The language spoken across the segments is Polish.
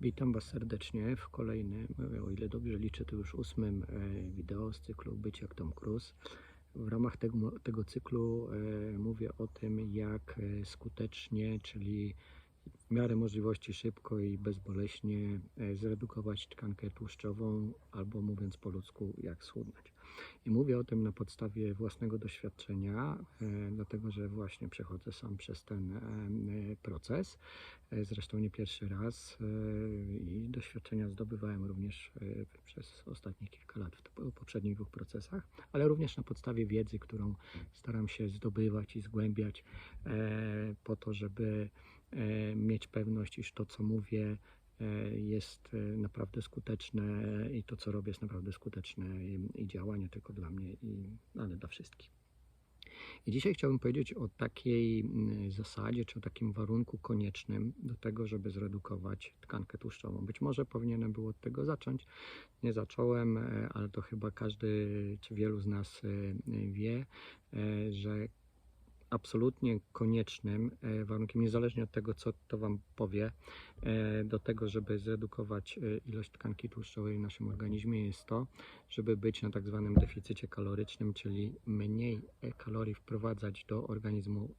Witam Was serdecznie w kolejnym, o ile dobrze liczę, to już ósmym e, wideo z cyklu Być jak Tom Cruise. W ramach tego, tego cyklu e, mówię o tym, jak e, skutecznie, czyli w miarę możliwości szybko i bezboleśnie zredukować tkankę tłuszczową, albo mówiąc po ludzku, jak schudnąć. I mówię o tym na podstawie własnego doświadczenia, e, dlatego że właśnie przechodzę sam przez ten e, e, proces. Zresztą nie pierwszy raz i doświadczenia zdobywałem również przez ostatnie kilka lat w po- poprzednich dwóch procesach, ale również na podstawie wiedzy, którą staram się zdobywać i zgłębiać po to, żeby mieć pewność, iż to, co mówię, jest e, naprawdę skuteczne i to, co robię, jest naprawdę skuteczne i, i działa nie tylko dla mnie, i, ale dla wszystkich. I dzisiaj chciałbym powiedzieć o takiej mm, zasadzie, czy o takim warunku koniecznym do tego, żeby zredukować tkankę tłuszczową. Być może powinienem było od tego zacząć. Nie zacząłem, e, ale to chyba każdy, czy wielu z nas e, wie, e, że absolutnie koniecznym e, warunkiem, niezależnie od tego, co to Wam powie, e, do tego, żeby zredukować e, ilość tkanki tłuszczowej w naszym organizmie, jest to, żeby być na tak zwanym deficycie kalorycznym, czyli mniej kalorii wprowadzać do organizmu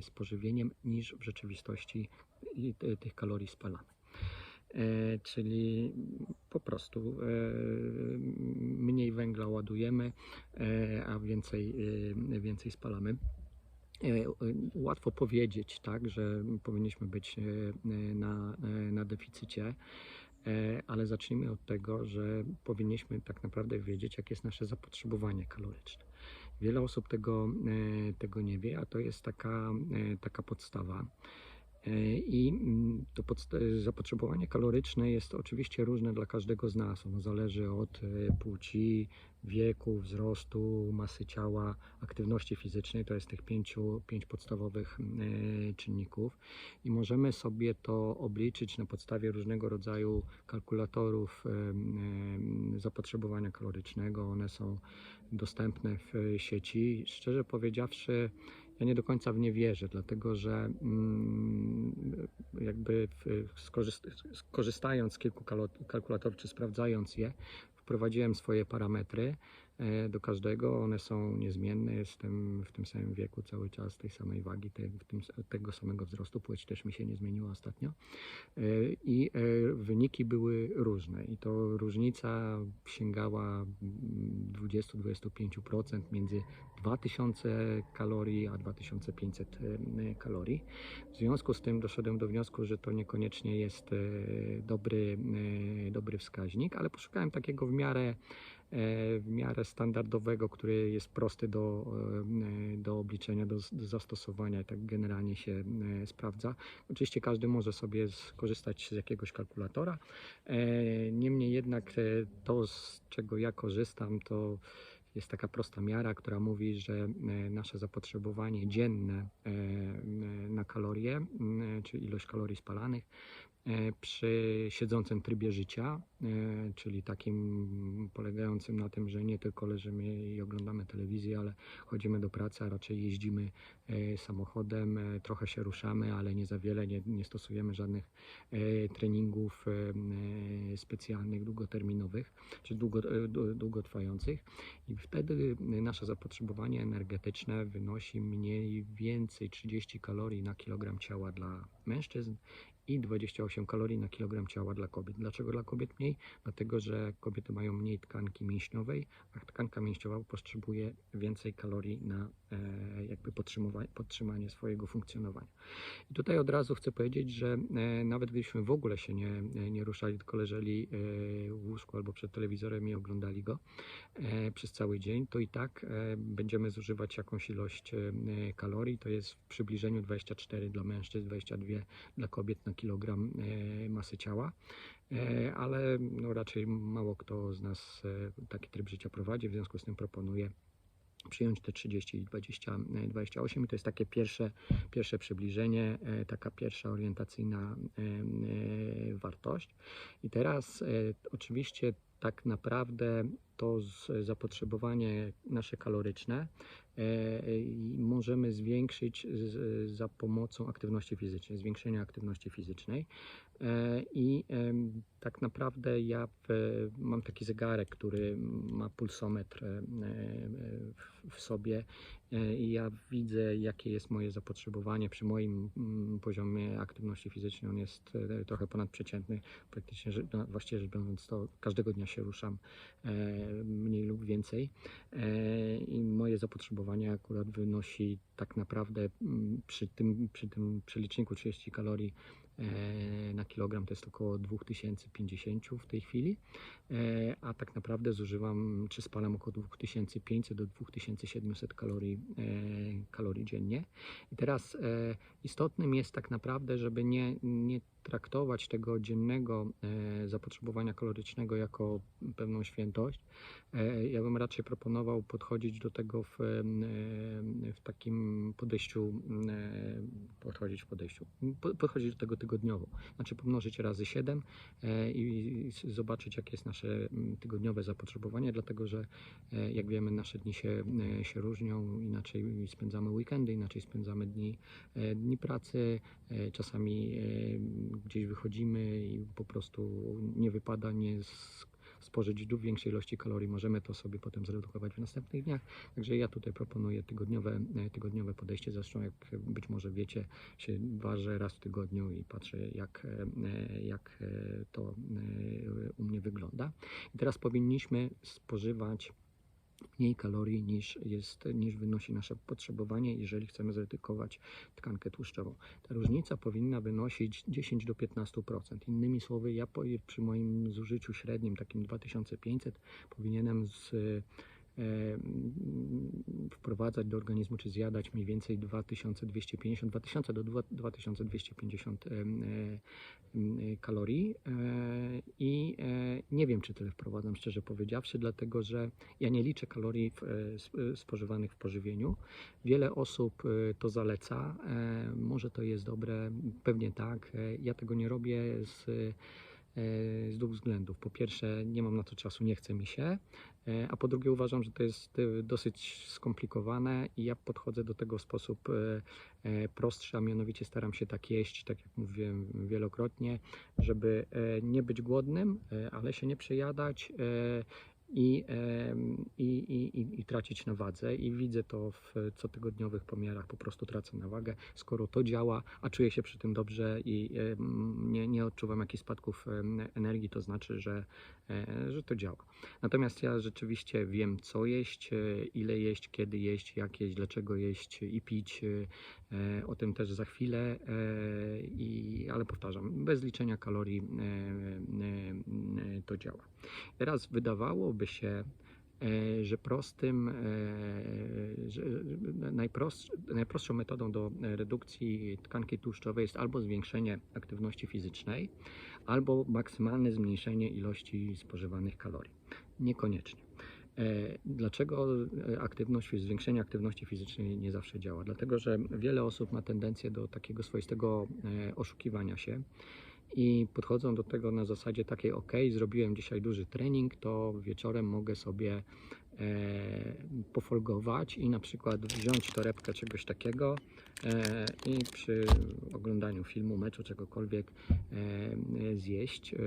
z pożywieniem, niż w rzeczywistości tych kalorii spalamy. Czyli po prostu mniej węgla ładujemy, a więcej, więcej spalamy. E, e, Łatwo powiedzieć, tak, że powinniśmy być e, na, na deficycie, ale zacznijmy od tego, że powinniśmy tak naprawdę wiedzieć, jakie jest nasze zapotrzebowanie kaloryczne. Wiele osób tego, tego nie wie, a to jest taka, taka podstawa. E, I mm, to zapotrzebowanie kaloryczne jest oczywiście różne dla każdego z nas. Ono zależy od e, płci, wieku, wzrostu, masy ciała, aktywności fizycznej. To jest tych pięciu, pięć podstawowych e, czynników. I możemy sobie to obliczyć na podstawie różnego rodzaju kalkulatorów zapotrzebowania kalorycznego. One są dostępne w sieci. Szczerze powiedziawszy, ja nie do końca w nie wierzę, dlatego że mm, jakby skorzystając z kilku kalkulatorów, czy sprawdzając je, wprowadziłem swoje parametry do każdego. One są niezmienne. Jestem w tym samym wieku cały czas, tej samej wagi, tej, w tym, tego samego wzrostu. Płeć też mi się nie zmieniła ostatnio. E, I e, wyniki były różne. I to różnica sięgała mm, 20-25% między 2000 kalorii a 2500 e, kalorii. W związku z tym doszedłem do wniosku, że to niekoniecznie jest e, dobry, e, dobry wskaźnik, ale poszukałem takiego w miarę, e, w miarę standardowego, który jest prosty do, e, do obliczenia, do, do zastosowania i tak generalnie się e, sprawdza. Oczywiście każdy może sobie skorzystać z jakiegoś kalkulatora. E, Niemniej jednak e, to, z czego ja korzystam, to jest taka prosta miara, która mówi, że e, nasze zapotrzebowanie dzienne e, e, na kalorie, m, czyli ilość kalorii spalanych, e, przy siedzącym trybie życia, e, czyli takim polegającym na tym, że nie tylko leżymy i oglądamy telewizję, ale chodzimy do pracy, a raczej jeździmy e, samochodem, e, trochę się ruszamy, ale nie za wiele, nie, nie stosujemy żadnych e, treningów e, e, specjalnych, długoterminowych, czy długo, e, dłu- długotrwających. I wtedy nasze zapotrzebowanie energetyczne wynosi mniej więcej 30 kalorii na kilogram ciała dla mężczyzn i 28 kalorii na kilogram ciała dla kobiet. Dlaczego dla kobiet mniej? Dlatego, że kobiety mają mniej tkanki mięśniowej, a tkanka mięśniowa potrzebuje więcej kalorii na jakby podtrzymywa- podtrzymanie swojego funkcjonowania. I tutaj od razu chcę powiedzieć, że e, nawet gdybyśmy w ogóle się nie, nie ruszali, tylko leżeli e, w łóżku albo przed telewizorem i oglądali go, e, przez cały dzień, to i tak e, będziemy zużywać jakąś ilość e, kalorii. To jest w przybliżeniu 24 dla mężczyzn, 22 dla kobiet na kilogram e, masy ciała. E, ale no, raczej mało kto z nas e, taki tryb życia prowadzi, w związku z tym proponuję przyjąć te 30 i 20, e, 28 i to jest takie pierwsze, pierwsze przybliżenie, e, taka pierwsza orientacyjna e, wartość. I teraz e, oczywiście tak naprawdę to zapotrzebowanie nasze kaloryczne e, możemy zwiększyć za pomocą aktywności fizycznej, zwiększenia aktywności fizycznej. E, I tak naprawdę ja mam taki zegarek, który ma pulsometr e, w, sobie i ja widzę, jakie jest moje zapotrzebowanie przy moim mm, poziomie aktywności fizycznej. On jest trochę ponadprzeciętny, praktycznie, no, właściwie rzecz biorąc, to każdego dnia się ruszam e, mniej lub więcej. E, I moje zapotrzebowanie akurat wynosi tak naprawdę mm, przy tym, przy tym przeliczniku 30 kalorii e, na kilogram to jest około 2050 w tej chwili, a tak naprawdę zużywam czy spalam około 2500 do 2700 kalorii, kalorii dziennie. I teraz istotnym jest tak naprawdę, żeby nie, nie traktować tego dziennego e, zapotrzebowania kalorycznego jako pewną świętość. E, Ja bym raczej proponował podchodzić do tego w, e, w takim podejściu, podchodzić w podejściu, po- podchodzić do tego tygodniowo. Znaczy pomnożyć razy 7 e, i zobaczyć, jakie jest nasze tygodniowe zapotrzebowanie, dlatego że jak wiemy, nasze dni się, się różnią, inaczej spędzamy weekendy, inaczej spędzamy dni, dni pracy, czasami gdzieś wychodzimy i po prostu nie wypada nie spożyć większej ilości kalorii, możemy to sobie potem zredukować w następnych dniach. Także ja tutaj proponuję tygodniowe, e, tygodniowe podejście. Zresztą jak być może wiecie, się ważę raz w tygodniu i patrzę jak, e, jak e, to u mnie wygląda. I teraz powinniśmy spożywać mniej kalorii niż, jest, niż wynosi nasze potrzebowanie, jeżeli chcemy zredukować tkankę tłuszczową. Ta różnica powinna wynosić 10 do 15%. Innymi słowy, ja przy moim zużyciu średnim, takim 2500, powinienem z, e, wprowadzać do organizmu, czy zjadać mniej więcej 2250, 2000 do 2- 2250 em, e, m, e, kalorii e, i e, nie wiem, czy tyle wprowadzam, szczerze powiedziawszy, dlatego że ja nie liczę kalorii e, sp- spożywanych w pożywieniu. Wiele osób to zaleca, może to jest dobre, pewnie tak. Ja tego nie robię z, z dwóch względów. Po pierwsze, nie mam na to czasu, nie chce mi się, e, a po drugie uważam, że to jest e, dosyć skomplikowane i ja podchodzę do tego w sposób e, e, prostszy, a mianowicie staram się tak jeść, tak jak mówiłem wielokrotnie, żeby e, nie być głodnym, e, ale się nie przejadać e, i, i, i, i, tracić na wadze. I widzę to w cotygodniowych pomiarach, po prostu tracę na wagę. Skoro to działa, a czuję się przy tym dobrze i nie, nie odczuwam jakichś spadków energii, to znaczy, że, e, że to działa. Natomiast ja rzeczywiście wiem, co jeść, e, ile jeść, kiedy jeść, jak jeść, dlaczego jeść i pić. e, O tym też za chwilę, i, ale powtarzam, bez liczenia kalorii to działa. Teraz wydawałoby się, e, że prostym, e, że najprost, najprostszą metodą do redukcji tkanki tłuszczowej jest albo zwiększenie aktywności fizycznej, albo maksymalne zmniejszenie ilości spożywanych kalorii. Niekoniecznie. E, Dlaczego aktywność, zwiększenie aktywności fizycznej nie zawsze działa? Dlatego, że wiele osób ma tendencję do takiego swoistego oszukiwania się i podchodzą do tego na zasadzie takiej, ok, zrobiłem dzisiaj duży trening, to wieczorem mogę sobie e, pofolgować i na przykład wziąć torebkę czegoś takiego e, i przy oglądaniu filmu, meczu, czegokolwiek e, zjeść, e,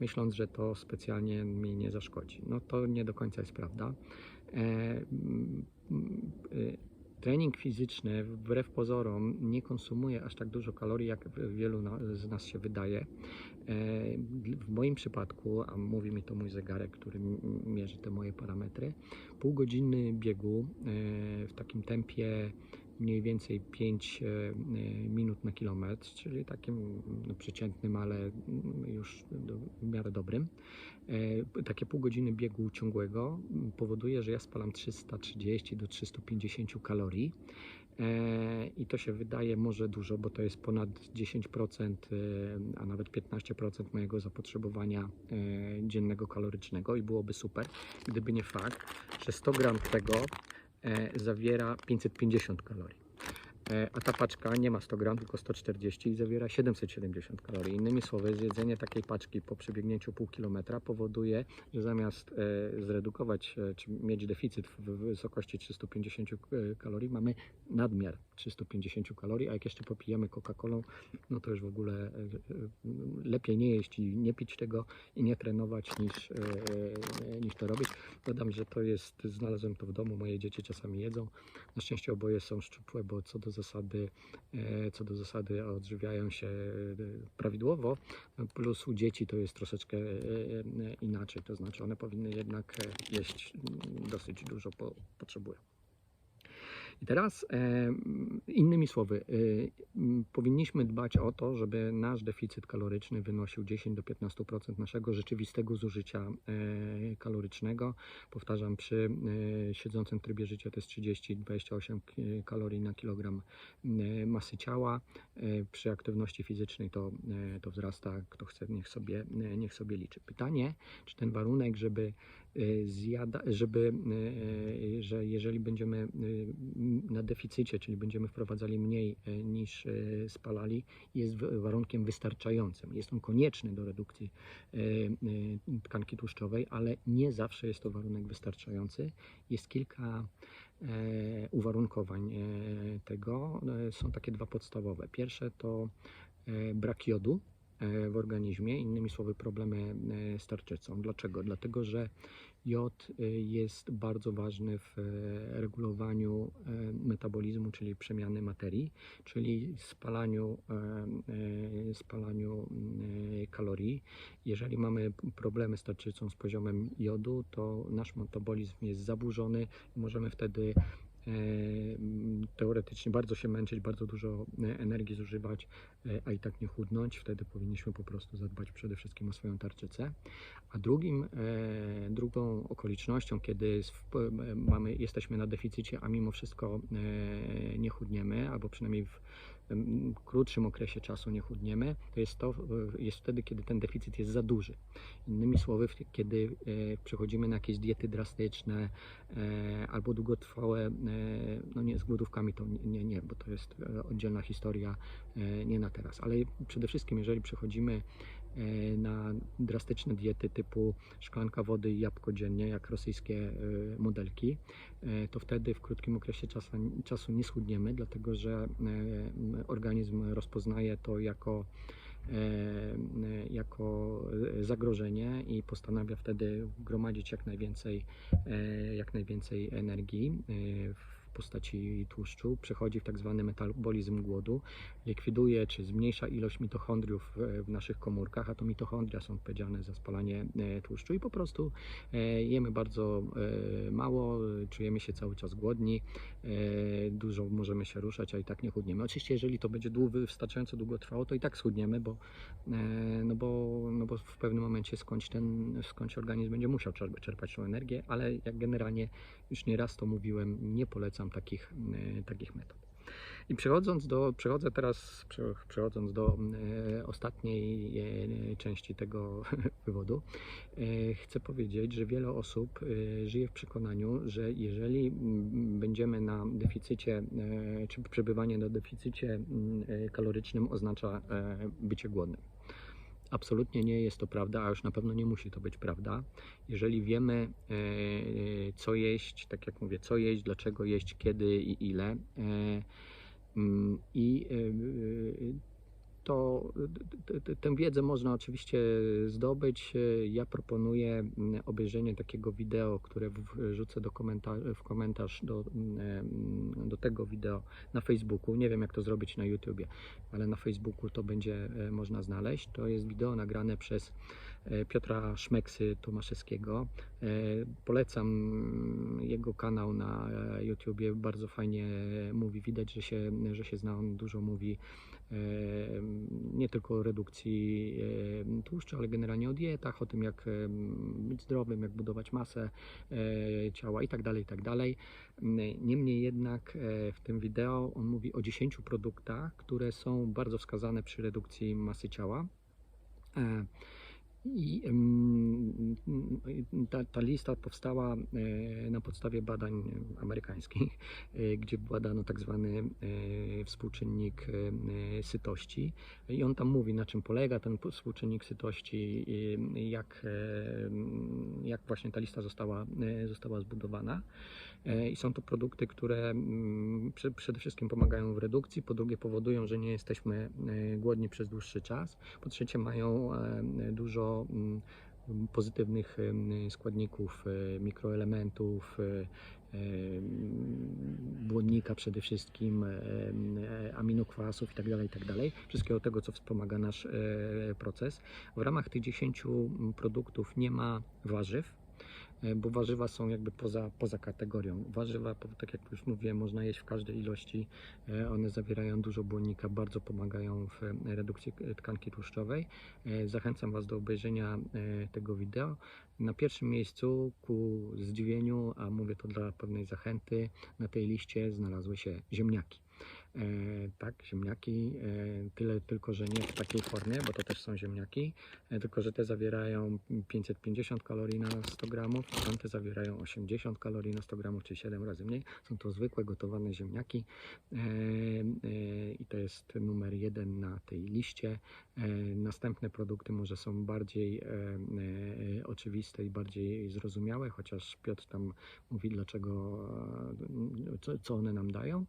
myśląc, że to specjalnie mi nie zaszkodzi. No to nie do końca jest prawda. E, e, Trening fizyczny, wbrew pozorom, nie konsumuje aż tak dużo kalorii, jak wielu z nas się wydaje. E, W moim przypadku, a mówi mi to mój zegarek, który mierzy te moje parametry, pół godziny biegu e, w takim tempie mniej więcej 5 e, minut na kilometr, czyli takim no, przeciętnym, ale mm, już do, w miarę dobrym. E, Takie pół godziny biegu ciągłego powoduje, że ja spalam 330 do 350 kalorii. E, I to się wydaje może dużo, bo to jest ponad 10%, e, a nawet 15% mojego zapotrzebowania e, dziennego kalorycznego i byłoby super, gdyby nie fakt, że 100 gram tego e, zawiera 550 kalorii. E, A ta paczka nie ma 100 gram, tylko 140 i zawiera 770 kalorii. Innymi słowy, zjedzenie takiej paczki po przebiegnięciu pół kilometra powoduje, że zamiast e, zredukować e, czy mieć deficyt w wysokości 350 k- kalorii, mamy nadmiar 350 kalorii, a jak jeszcze popijemy Coca-Colą, no to już w ogóle lepiej nie jeść i nie pić tego i nie trenować niż, niż to robić. Dodam, że to jest, znalazłem to w domu, moje dzieci czasami jedzą. Na szczęście oboje są szczupłe, bo co do zasady, e, co do zasady odżywiają się e, prawidłowo, plus u dzieci to jest troszeczkę e, inaczej, to znaczy one powinny jednak jeść mm, dosyć dużo, po, potrzebują. I teraz e, innymi słowy, e, powinniśmy dbać o to, żeby nasz deficyt kaloryczny wynosił 10 do 15% naszego rzeczywistego zużycia e, kalorycznego. Powtarzam, przy siedzącym trybie życia to jest 30-28 k- kalorii na kilogram masy ciała. Przy aktywności fizycznej to, to wzrasta, kto chce, niech sobie, niech sobie liczy. Pytanie, czy ten warunek, żeby zjada, żeby, e, że jeżeli będziemy na deficycie, czyli będziemy wprowadzali mniej niż spalali, jest warunkiem wystarczającym. Jest on konieczny do redukcji tkanki tłuszczowej, ale nie zawsze jest to warunek wystarczający. Jest kilka e, uwarunkowań e, tego. E, Są takie dwa podstawowe. Pierwsze to brak jodu w organizmie, innymi słowy problemy e, z tarczycą. Dlaczego? Dlatego, że jod e, jest bardzo ważny w e, regulowaniu e, metabolizmu, czyli przemiany materii, czyli spalaniu, e, e, spalaniu e, kalorii. Jeżeli mamy problemy z tarczycą z poziomem jodu, to nasz metabolizm jest zaburzony i możemy wtedy e, teoretycznie bardzo się męczyć, bardzo dużo e, energii zużywać, e, a i tak nie chudnąć. Wtedy powinniśmy po prostu zadbać przede wszystkim o swoją tarczycę. A drugim, e, drugą okolicznością, kiedy mamy, jesteśmy na deficycie, a mimo wszystko nie chudniemy, albo przynajmniej w krótszym okresie czasu nie chudniemy, to jest to jest wtedy, kiedy ten deficyt jest za duży. Innymi słowy, kiedy e, przechodzimy na jakieś diety drastyczne e, albo długotrwałe, e, no nie z głodówkami to nie, nie, bo to jest oddzielna historia, nie na teraz, ale przede wszystkim jeżeli przechodzimy na drastyczne diety typu szklanka wody i jabłko dziennie, jak rosyjskie e, modelki, e, to wtedy w krótkim okresie czasu, czasu nie schudniemy, dlatego że e, organizm rozpoznaje to jako e, e, jako e, zagrożenie i postanawia wtedy gromadzić jak najwięcej, e, jak najwięcej energii e, w postaci tłuszczu, przechodzi w tak zwany metabolizm głodu, likwiduje czy zmniejsza ilość mitochondriów w, w naszych komórkach, a to mitochondria są odpowiedzialne za spalanie e, tłuszczu i po prostu e, jemy bardzo e, mało, e, czujemy się cały czas głodni, e, dużo możemy się ruszać, a i tak nie chudniemy. Oczywiście, jeżeli to będzie wystarczająco długo trwało, to i tak schudniemy, bo, e, no bo, no bo w pewnym momencie skądś ten, skądś organizm będzie musiał czerp- czerpać tą energię, ale jak generalnie już nieraz to mówiłem, nie polecam takich, e, takich metod. I przechodząc do, przechodzę teraz, prze- przechodząc do e, ostatniej e, części tego wywodu, chcę powiedzieć, że wiele osób żyje w przekonaniu, że jeżeli będziemy na deficycie, czy przebywanie na deficycie kalorycznym oznacza bycie głodnym. Absolutnie nie jest to prawda, a już na pewno nie musi to być prawda. Jeżeli wiemy, e, co jeść, tak jak mówię, co jeść, dlaczego jeść, kiedy i ile, e, mm, i e, to t- t- tę wiedzę można oczywiście zdobyć. Ja proponuję mm, obejrzenie takiego wideo, które wrzucę do komentarz, w komentarz do, mm, do tego wideo na Facebooku. Nie wiem jak to zrobić na YouTubie, ale na Facebooku to będzie e, można znaleźć. To jest wideo nagrane przez e, Piotra Szmeksy Tomaszewskiego. E, Polecam jego kanał na YouTubie. Bardzo fajnie mówi. Widać, że się, że się zna. On dużo mówi nie tylko o redukcji e, tłuszczu, ale generalnie o dietach, o tym jak e, być zdrowym, jak budować masę e, ciała i tak dalej, i tak. Niemniej jednak e, w tym wideo on mówi o 10 produktach, które są bardzo wskazane przy redukcji masy ciała. I ta, ta lista powstała e, na podstawie badań amerykańskich, e, gdzie badano tak zwany e, współczynnik sytości. I on tam mówi, na czym polega ten współczynnik sytości, jak właśnie ta lista została, e, została zbudowana. E, I są to produkty, które mm, prze- przede wszystkim pomagają w redukcji, po drugie powodują, że nie jesteśmy e, głodni przez dłuższy czas, po trzecie mają dużo mm, pozytywnych składników, mikroelementów, em, błonnika przede wszystkim, aminokwasów itd., itd. Wszystkiego tego, co wspomaga nasz proces. W ramach tych 10 produktów nie ma warzyw, bo warzywa są jakby poza, poza kategorią. Warzywa, tak jak już mówiłem, można jeść w każdej ilości. E, One zawierają dużo błonnika, bardzo pomagają w e, redukcji tkanki tłuszczowej. E, Zachęcam Was do obejrzenia e, tego wideo. Na pierwszym miejscu ku zdziwieniu, a mówię to dla pewnej zachęty, na tej liście znalazły się ziemniaki. E, tak, ziemniaki, e, tyle tylko, że nie w takiej formie, bo to też są ziemniaki, e, tylko że te zawierają 550 kalorii na 100 gramów, tamte zawierają 80 kalorii na 100 gramów, czyli 7 razy mniej. Są to zwykłe gotowane ziemniaki i to jest numer jeden na tej liście. Następne produkty może są bardziej oczywiste i bardziej zrozumiałe, chociaż Piotr tam mówi, dlaczego, co one nam dają.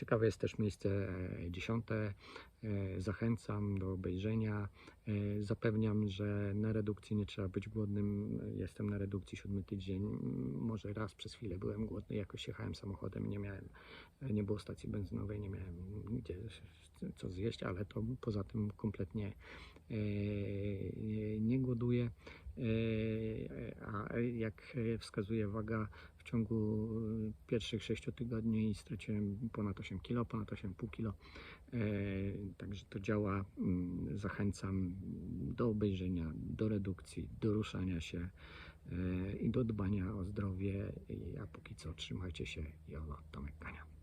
Ciekawe jest też miejsce e, dziesiąte. E, Zachęcam do obejrzenia. E, Zapewniam, że na redukcji nie trzeba być głodnym. Jestem na redukcji siódmy tydzień. Może raz przez chwilę byłem głodny, jakoś jechałem samochodem, nie miałem, nie było stacji benzynowej, nie miałem gdzie co zjeść, ale to poza tym kompletnie nie głoduję. A jak wskazuje waga, w ciągu pierwszych 6 tygodni straciłem ponad 8 kg, ponad 8,5 kg. Także to działa. Mm, Zachęcam do obejrzenia, do redukcji, do ruszania się e, i do dbania o zdrowie. A póki co trzymajcie się. Jolo, Tomek Kania.